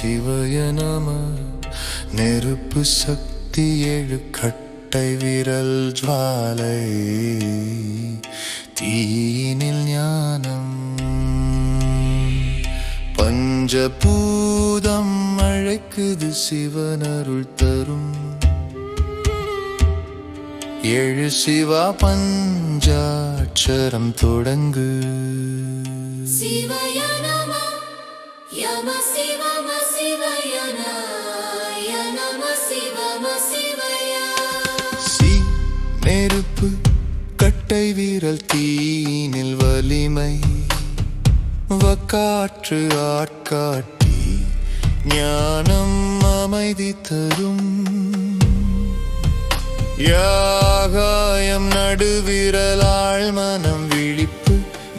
சிவய நம. நெருப்பு சக்தி ஏழு கட்டை விரல் ஜுவாலை. தீயினில் ஞானம். பஞ்சபூதம் அழைக்குது சிவனருள் தரும். ஏழு சிவா பஞ்சாட்சரம் தொடங்கு. சிவயா நம யம சிவம சிவயனாய நம சிவம சி நெருப்பு கட்டை வீரல் தீனில் வலிமை வக்காற்று ஆட்காட்டி ஞானம் அமைதி தரும் யாகாயம் நடுவிரலாள் மனம் விழிப்பு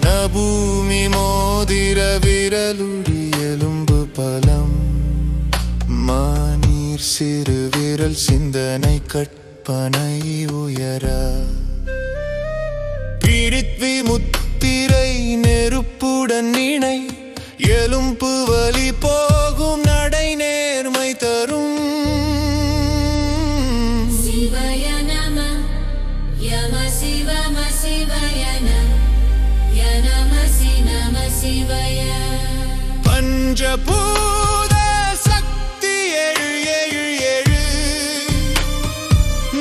நபூமி மோதிர விரலுடி பலம். மானீர் சிறு விரல் சிந்தனை கற்பனை உயர. பிரித்வி முத்திரை நெருப்புடன் இணை. எலும்பு வலி போ பஞ்சபூத சக்தி ஏழு ஏழு ஏழு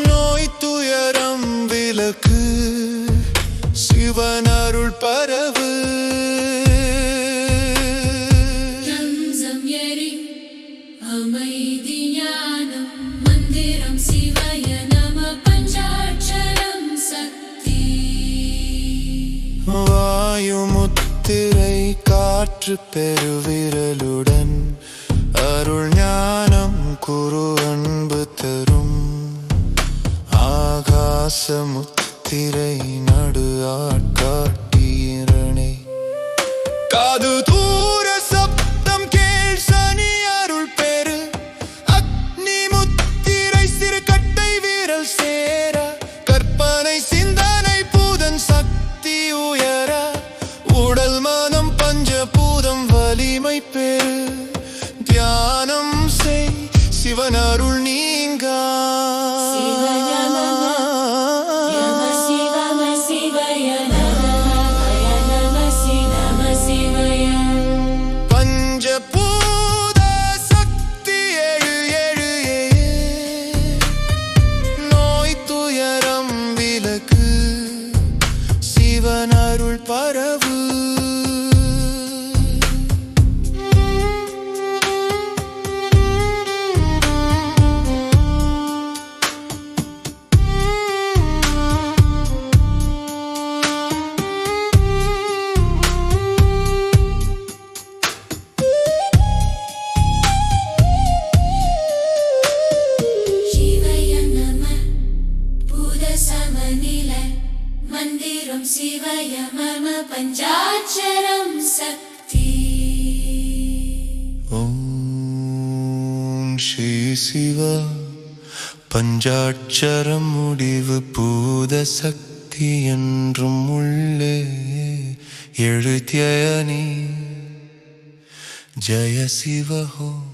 நோய் துயரம் விலக்கு சிவன் அருள் பரவு. அமைதி ஞானம் மந்திரம் சிவய நம பஞ்சாட்சரம் சக்தி. வாயு முத்திரை காற்று பெருவிரலுடன் அருள் ஞானம் குரு அன்பு தரும். ஆகாச முத்திரை நடு ஆட்காட்டியரணை காது தூ go. சமநில மந்திரம் சிவய மம பஞ்சாட்சரம் சக்தி. ஓம் ஸ்ரீ சிவா பஞ்சாட்சரம் முடிவு பூத சக்தி என்றும் உள்ளே எழுத்தியனி. ஜய சிவஹோ.